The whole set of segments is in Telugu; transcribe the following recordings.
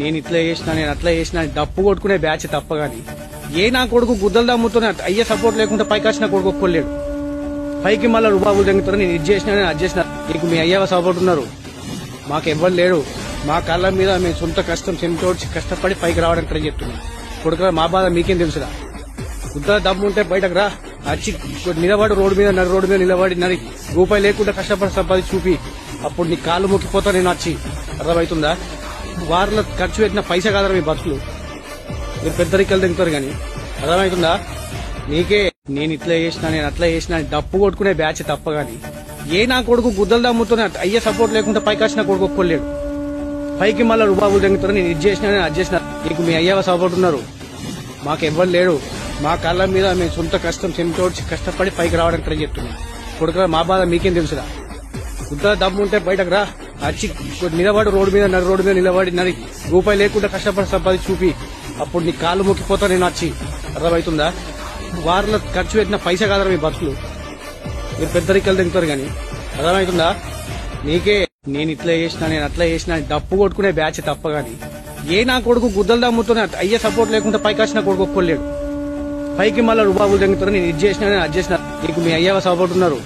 నేను ఇట్లా చేసిన నేను అట్లా చేసిన డప్పు కొట్టుకునే బ్యాచ్ తప్ప గాని ఏ నా కొడుకు గుద్దలు దమ్ముతున్నా అయ్యే సపోర్ట్ లేకుండా పైకి వచ్చిన కొడుకు ఒక్కలేడు పైకి మళ్ళీ రుబాబులు తగ్గుతున్నా నేను ఇది చేసిన నేను అది చేసిన. నీకు మీ అయ్యవ సపోర్ట్ ఉన్నారు. మాకు ఎవ్వరు లేడు మా కళ్ళ మీద మేము సొంత కష్టం చెమటోడ్చి కష్టపడి పైకి రావడానికి ట్రై చెప్తున్నాం కొడుకు మా బాధ మీకేం తెలుసురా? గుద్దల దమ్ము ఉంటే బయటకు రా. వచ్చి నిలబడి రోడ్డు మీద నడి రోడ్డు మీద నిలబడి నడి. రూపాయి లేకుండా కష్టపడి సంపాదించి చూపి. అప్పుడు నీ కాళ్ళు మొక్కిపోతా నేను వచ్చి అర్థమవుతుందా? వారిలో ఖర్చు పెట్టిన పైసా కాదరా మీ బతుకులు మీరు పెద్దరికలు తింటారు కానీ. అర్థమవుతుందా నీకే నేను ఇట్లా చేసిన నేను అట్లా చేసిన అని డప్పు కొట్టుకునే బ్యాచ్ తప్ప గాని ఏ నా కొడుకు గుద్దలు దమ్ముతోనే అయ్యే సపోర్ట్ లేకుండా పైకి వచ్చిన కొడుకు ఒక్కలేడు పైకి మళ్ళీ రుబాబులు తెంగుతారు నేను ఇది చేసిన నేను అది చేసిన. నీకు మీ అయ్యవ సపోర్ట్ ఉన్నారు. మాకు ఎవ్వరు లేడు మా కళ్ళ మీద మేము సొంత కష్టం చెమటోడ్చి కష్టపడి పైకి రావడానికి ట్రై చెప్తున్నాం కొడుకు మా బాధ మీకేం తెలుసురా? గుద్దల దమ్ము ఉంటే బయటకు రా. వచ్చి నిలబడి రోడ్డు మీద నడి రోడ్డు మీద నిలబడి నడి. రూపాయి లేకుండా కష్టపడి సంపాది చూపి. అప్పుడు నీ కాళ్ళు మొక్కిపోతా నేను వచ్చి అర్థమవుతుందా? వారిలో ఖర్చు పెట్టిన పైసా కాదరా మీ బతుకులు. మీరు పెద్దరికలు తింటారు కానీ. అర్థమవుతుందా? నీకే నేను ఇట్లా చేసిన నేను అట్లా చేసిన అని డప్పు కొట్టుకునే బ్యాచ్ తప్ప గాని ఏ నా కొడుకు గుద్దలు దమ్ముతూనే అయ్యే సపోర్ట్ లేకుండా పైకి వచ్చిన కొడుకు ఒక్కలేడు పైకి మళ్ళీ రుబాబులు తెంగుతారు నేను ఇది చేసిన నేను అది చేసిన. నీకు మీ అయ్యవ సపోర్ట్ ఉన్నారు.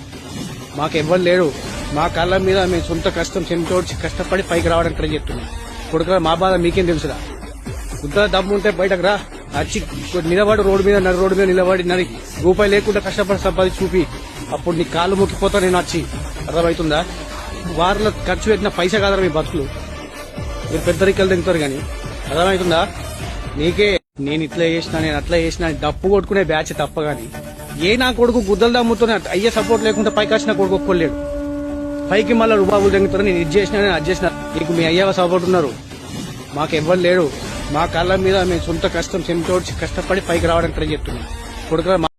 మాకు ఎవ్వరు లేడు మా కళ్ళ మీద మేము సొంత కష్టం చెమటోడ్చి కష్టపడి పైకి రావడానికి ట్రై చెప్తున్నాం కొడుకు మా బాధ మీకేం తెలుసురా? గుద్దల దమ్ము ఉంటే బయటకు రా. వచ్చి నిలబడి రోడ్డు మీద నడి రోడ్డు మీద నిలబడి నడి. రూపాయి లేకుండా కష్టపడి సంపాదించి చూపి. అప్పుడు నీ కాళ్ళు మొక్కిపోతా నేను వచ్చి అర్థమవుతుందా? వారిలో ఖర్చు పెట్టిన పైసా కాదరా మీ బతుకులు. మీరు పెద్దరికలు తింటారు కానీ. అర్థమవుతుందా? నీకే నేను ఇట్లా చేసిన నేను అట్లా చేసిన అని డప్పు కొట్టుకునే బ్యాచ్ తప్ప గాని ఏ నా కొడుకు గుద్దలు దమ్ముతూనే అయ్యే సపోర్ట్ లేకుండా పైకి వచ్చిన కొడుకు ఒక్కలేడు పైకి మళ్ళీ రుబాబులు తగ్గుతారు నేను ఇది చేసిన నేను అది చేసిన నీకు మీ అయ్యవ సపోర్ట్ ఉన్నారు. మాకు ఎవ్వరు లేడు మా కళ్ళ మీద మేము సొంత కష్టం చెమటోడ్చి కష్టపడి పైకి రావడానికి ట్రై చెప్తున్నాం. కొడుకు